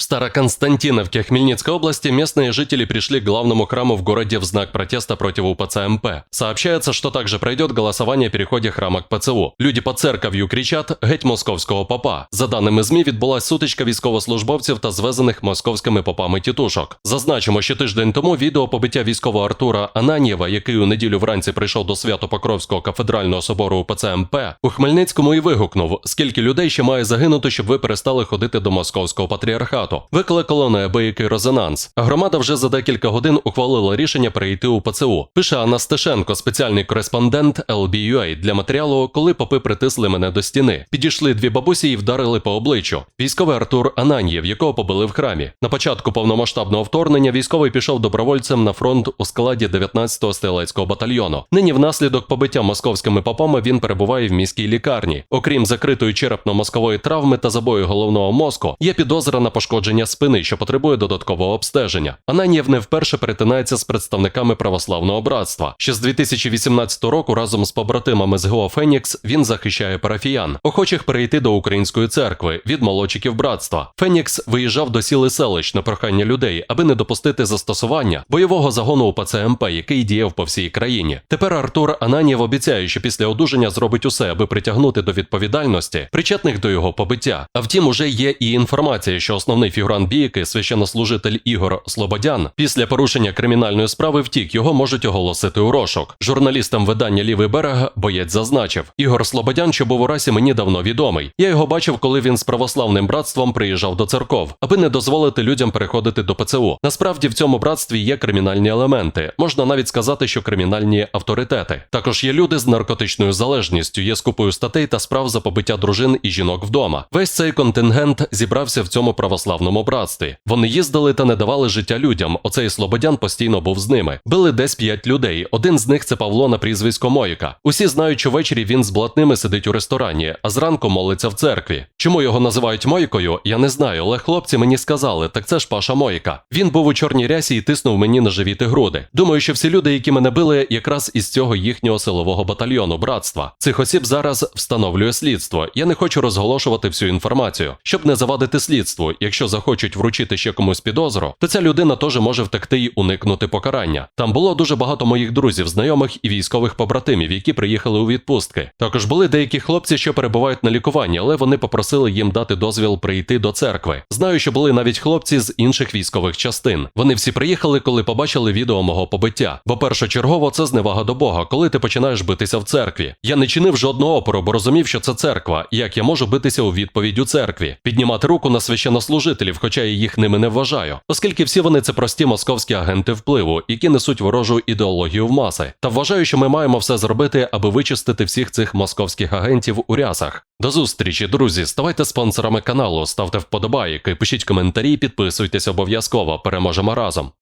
В Староконстантиновке Хмельницкой области местные жители пришли к главному храму в городе в знак протеста против УПЦ МП. Сообщается, что также пройдет голосование о переходе храма к ПЦУ. Люди под церков'ю кричать «Геть московського попа». За даними ЗМІ, відбулась сутичка військовослужбовців та звезених московськими попами тітушок. Зазначимо, що тиждень тому відео побиття військового Артура Ананєва, який у неділю вранці прийшов до Свято-Покровського кафедрального собору УПЦ МП, у Хмельницькому і вигукнув, скільки людей ще має загинути, щоб ви перестали ходити до московського патріархату. Викликало неабиякий резонанс. Громада вже за декілька годин ухвалила рішення перейти у ПЦУ. Пише Анна Стешенко, спеціальний кореспондент LBUA для матеріалу, коли попи притисли мене до стіни. Підійшли дві бабусі і вдарили по обличчю. Військовий Артур Ананьєв, якого побили в храмі. На початку повномасштабного вторгнення військовий пішов добровольцем на фронт у складі 19-го стрілецького батальйону. Нині внаслідок побиття московськими попами він перебуває в міській лікарні. Окрім закритої черепно-мозкової травми та забою головного мозку, є підозра на пошкодження спини, що потребує додаткового обстеження. Ананєв не вперше перетинається з представниками православного братства. Ще з 2018 року разом з побратимами з ГО Фенікс він захищає парафіян, охочих перейти до української церкви від молодчиків братства. Фенікс виїжджав до сіли селищ на прохання людей, аби не допустити застосування бойового загону УПЦ МП, який діяв по всій країні. Тепер Артур Ананєв обіцяє, що після одужання зробить усе, аби притягнути до відповідальності причетних до його побиття. А втім, уже є і інформація, що основний фігурант бійки, священнослужитель Ігор Слободян, після порушення кримінальної справи втік, його можуть оголосити у розшук. Журналістам видання Лівий берег боєць зазначив: Ігор Слободян, що був у расі, мені давно відомий. Я його бачив, коли він з православним братством приїжджав до церков, аби не дозволити людям переходити до ПЦУ. Насправді в цьому братстві є кримінальні елементи. Можна навіть сказати, що кримінальні авторитети. Також є люди з наркотичною залежністю, є скупою статей та справ за побиття дружин і жінок вдома. Весь цей контингент зібрався в цьому православному братстві. Вони їздили та не давали життя людям. Оцей Слободян постійно був з ними. Били десь п'ять людей. Один з них це Павло на прізвисько Мойка. Усі знають, що ввечері він з блатними сидить у ресторані, а зранку молиться в церкві. Чому його називають Мойкою, я не знаю, але хлопці мені сказали, так це ж Паша Мойка. Він був у чорній рясі і тиснув мені на живіт і груди. Думаю, що всі люди, які мене били, якраз із цього їхнього силового батальйону братства. Цих осіб зараз встановлює слідство. Я не хочу розголошувати всю інформацію, щоб не завадити слідству. Якщо захочуть вручити ще комусь підозру, то ця людина теж може втекти і уникнути покарання. Там було дуже багато моїх друзів, знайомих і військових побратимів, які приїхали у відпустки. Також були деякі хлопці, що перебувають на лікуванні, але вони попросили їм дати дозвіл прийти до церкви. Знаю, що були навіть хлопці з інших військових частин. Вони всі приїхали, коли побачили відео мого побиття. Бо першочергово це зневага до Бога, коли ти починаєш битися в церкві. Я не чинив жодного опору, бо розумів, що це церква. і Як я можу битися у відповідь у церкві, піднімати руку на священнослужителів, хоча я їх ними не вважаю, оскільки всі вони це прості московські агенти впливу, які несуть ворожу ідеологію в маси. Та вважаю, що ми маємо все зробити, аби вичистити всіх цих московських агентів у рясах. До зустрічі, друзі. Ставайте спонсорами каналу, ставте вподобайки, пишіть коментарі, підписуйтесь обов'язково. Переможемо разом.